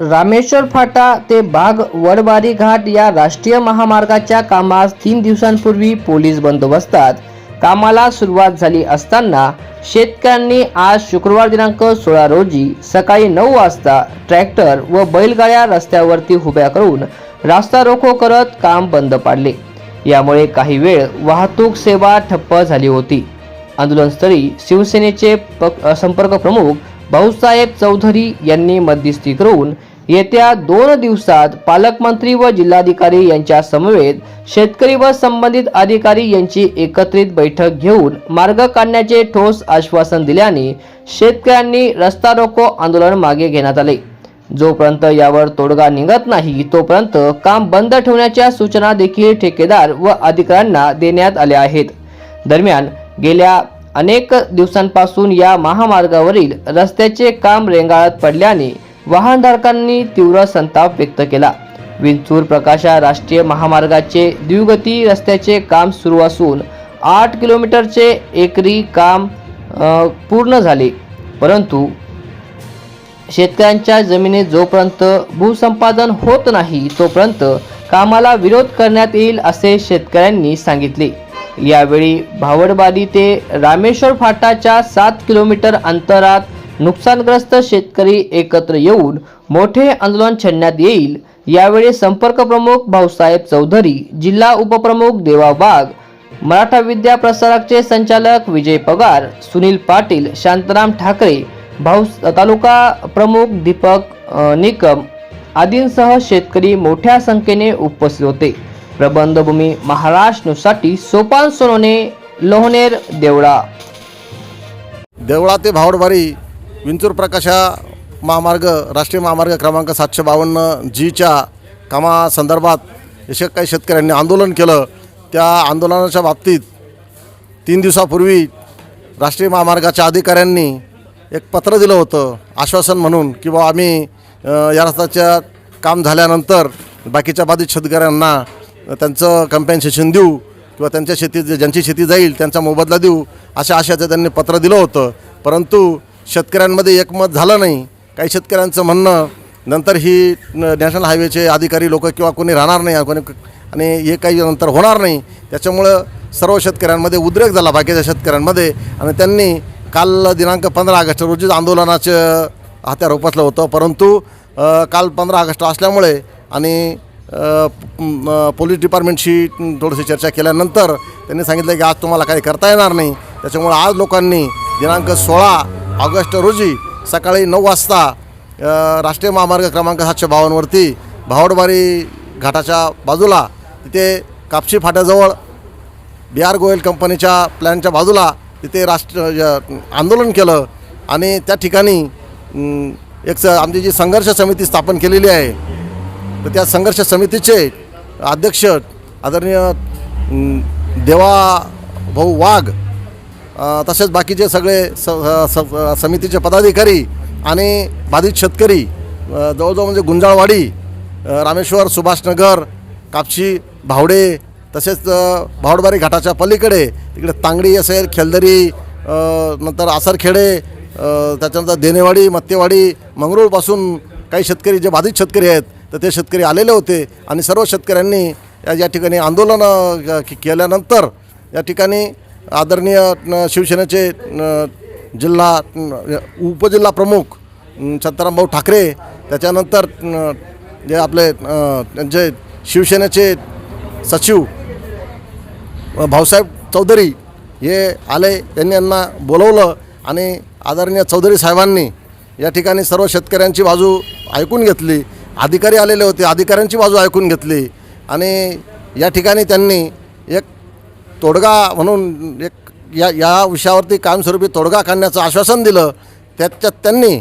रामेश्वर फाटा ते बाग वडबारी घाट या राष्ट्रीय महामार्गाच्या कामास तीन दिवसांपूर्वी पोलीस बंदोबस्तात. कामाला सुरुवात झाली असताना शेतकऱ्यांनी आज शुक्रवार दिनांक सोळा रोजी सकाळी नऊ वाजता ट्रॅक्टर व बैलगाड्या रस्त्यावरती उभ्या करून रास्ता रोको करत काम बंद पाडले. यामुळे काही वेळ वाहतूक सेवा ठप्प झाली होती. आंदोलनस्थळी शिवसेनेचे संपर्क प्रमुख भाऊसाहेब चौधरी यांनी मध्यस्थी करून येत्या दोन दिवसात पालकमंत्री व जिल्हाधिकारी यांच्या समवेत शेतकरी व संबंधित अधिकारी यांची एकत्रित बैठक घेऊन मार्ग काढण्याचे ठोस आश्वासन दिल्याने शेतकऱ्यांनी रस्ता रोको आंदोलन मागे घेण्यात आले. जोपर्यंत यावर तोडगा निघत नाही तोपर्यंत काम बंद ठेवण्याच्या सूचना देखील ठेकेदार व अधिकाऱ्यांना देण्यात आल्या आहेत. दरम्यान गेल्या अनेक दिवसांपासून या महामार्गावरील रस्त्याचे काम रेंगाळत पडल्याने वाहनधारकांनी तीव्र संताप व्यक्त केला. विंचूर प्रकाशा राष्ट्रीय महामार्गाचे द्विगती रस्त्याचे काम सुरू असून आठ किलोमीटरचे एकरी काम पूर्ण झाले. परंतु शेतकऱ्यांच्या जमिनीत जोपर्यंत भूसंपादन होत नाही तोपर्यंत कामाला विरोध करण्यात येईल असे शेतकऱ्यांनी सांगितले. यावेळी भावडबादी ते रामेश्वर फाटाच्या सात किलोमीटर अंतरात नुकसानग्रस्त शेतकरी एकत्र येऊन मोठे आंदोलन छेडण्यात येईल. यावेळी संपर्क प्रमुख भाऊसाहेब चौधरी जिल्हा उपप्रमुख देवा वाघ मराठा विद्या प्रसारकचे संचालक विजय पगार सुनील पाटील शांताराम ठाकरे भाऊ तालुका प्रमुख दीपक निकम आदींसह शेतकरी मोठ्या संख्येने उपस्थित होते. प्रबंधभूमी महाराष्ट्रसाठी सोपान सोनोने लोहनेर देवळा. देवळा ते भावडबारी विंचूर प्रकाशा महामार्ग राष्ट्रीय महामार्ग क्रमांक सातशे बावन्न जीच्या कामासंदर्भात अशा काही शेतकऱ्यांनी आंदोलन केलं. त्या आंदोलनाच्या बाबतीत तीन दिवसापूर्वी राष्ट्रीय महामार्गाच्या अधिकाऱ्यांनी एक पत्र दिलं होतं आश्वासन म्हणून की बा आम्ही या रस्त्याच्या काम झाल्यानंतर बाकीच्या बाधित शेतकऱ्यांना त्यांचं कम्पेन्सेशन देऊ किंवा त्यांच्या शेतीत ज्यांची शेती जाईल त्यांचा मोबदला देऊ अशा आशयाचं त्यांनी पत्र दिलं होतं. परंतु शेतकऱ्यांमध्ये एकमत झालं नाही. काही शेतकऱ्यांचं म्हणणं नंतर ही नॅशनल हायवेचे अधिकारी लोक किंवा कोणी राहणार नाही कोणी आणि हे काही नंतर होणार नाही. त्याच्यामुळं सर्व शेतकऱ्यांमध्ये उद्रेक झाला बाकीच्या शेतकऱ्यांमध्ये. आणि त्यांनी काल दिनांक पंधरा ऑगस्ट रोजीच आंदोलनाचं हात्यार उपसलं होतं. परंतु काल पंधरा ऑगस्ट असल्यामुळे आणि पोलीस डिपार्टमेंटशी थोडीशी चर्चा केल्यानंतर त्यांनी सांगितलं की आज तुम्हाला काही करता येणार नाही. त्याच्यामुळे आज लोकांनी दिनांक सोळा ऑगस्ट रोजी सकाळी नऊ वाजता राष्ट्रीय महामार्ग क्रमांक सातशे बावन्नवरती भावडबारी घाटाच्या बाजूला तिथे कापशी फाट्याजवळ बी आर गोयल कंपनीच्या प्लॅनच्या बाजूला तिथे राष्ट्र य- आंदोलन केलं आणि त्या ठिकाणी एक स आमची जी संघर्ष समिती स्थापन केलेली आहे तर त्या संघर्ष समितीचे अध्यक्ष आदरणीय देवा भाऊ वाघ तसेच बाकीचे सगळे स स- समितीचे पदाधिकारी आणि बाधित शेतकरी जवळजवळ म्हणजे गुंजाळवाडी रामेश्वर सुभाषनगर कापशी भावडे तसेच भावडबारी घाटाच्या पलीकडे तिकडे तांगडी असेल खेलदरी नंतर आसरखेडे त्याच्यानंतर देनेवाडी मत्तेवाडी मंगरूळपासून काही शेतकरी जे बाधित शेतकरी आहेत तर ते शेतकरी आलेले होते आणि सर्व शेतकऱ्यांनी या या ठिकाणी आंदोलन केल्यानंतर या ठिकाणी आदरणीय शिवसेनेचे जिल्हा उपजिल्हा प्रमुख न, भाऊ ठाकरे त्याच्यानंतर जे आपले जे त्यांचे शिवसेनेचे सचिव भाऊसाहेब चौधरी हे आले त्यांनी यांना बोलवलं आणि आदरणीय चौधरी साहेबांनी या ठिकाणी सर्व शेतकऱ्यांची बाजू ऐकून घेतली. अधिकारी आलेले होते अधिकाऱ्यांची बाजू ऐकून घेतली. आणि या ठिकाणी त्यांनी एक तोडगा म्हणून एक या या विषयावरती कायमस्वरूपी तोडगा काढण्याचं आश्वासन दिलं. त्याच्यात त्यांनी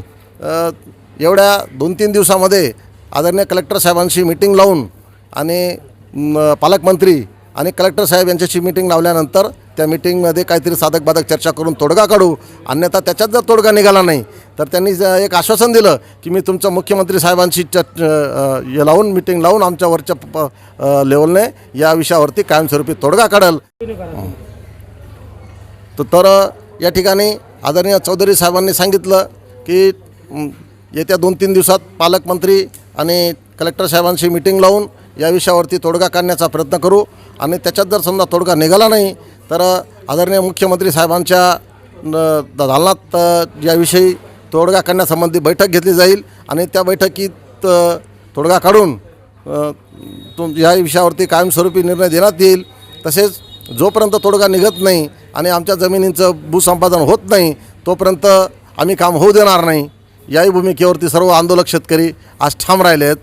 एवढ्या दोन तीन दिवसामध्ये आदरणीय कलेक्टर साहेबांशी मिटिंग लावून आणि म, पालकमंत्री आणि कलेक्टर साहेब यांच्याशी मिटिंग लावल्यानंतर त्या मिटिंगमध्ये काहीतरी साधक बाधक चर्चा करून तोडगा काढू. अन्यथा त्याच्यात जर तोडगा निघाला नाही तर त्यांनी एक आश्वासन दिलं की मी तुमचं मुख्यमंत्री साहेबांशी च लावून मिटिंग लावून आमच्या वरच्या प- लेवलने या विषयावरती कायमस्वरूपी तोडगा काढल. तर तर या ठिकाणी आदरणीय चौधरी साहेबांनी सांगितलं की येत्या दोन तीन दिवसात पालकमंत्री आणि कलेक्टर साहेबांशी मिटिंग लावून या विषयावरती तोडगा काढण्याचा प्रयत्न करू. आणि त्याच्यात जर समजा तोडगा निघाला नाही तर आदरणीय मुख्यमंत्री साहेबांच्या न- दालनात याविषयी तोडगा काढण्यासंबंधी बैठक घेतली जाईल. आणि त्या बैठकीत तोडगा काढून तुम या विषयावरती कायमस्वरूपी निर्णय देण्यात येईल. तसेच जोपर्यंत तोडगा निघत नाही आणि आमच्या जमिनींचं भूसंपादन होत नाही तोपर्यंत आम्ही काम होऊ देणार नाही. याही भूमिकेवरती सर्व आंदोलक शेतकरी आज ठाम राहिले आहेत.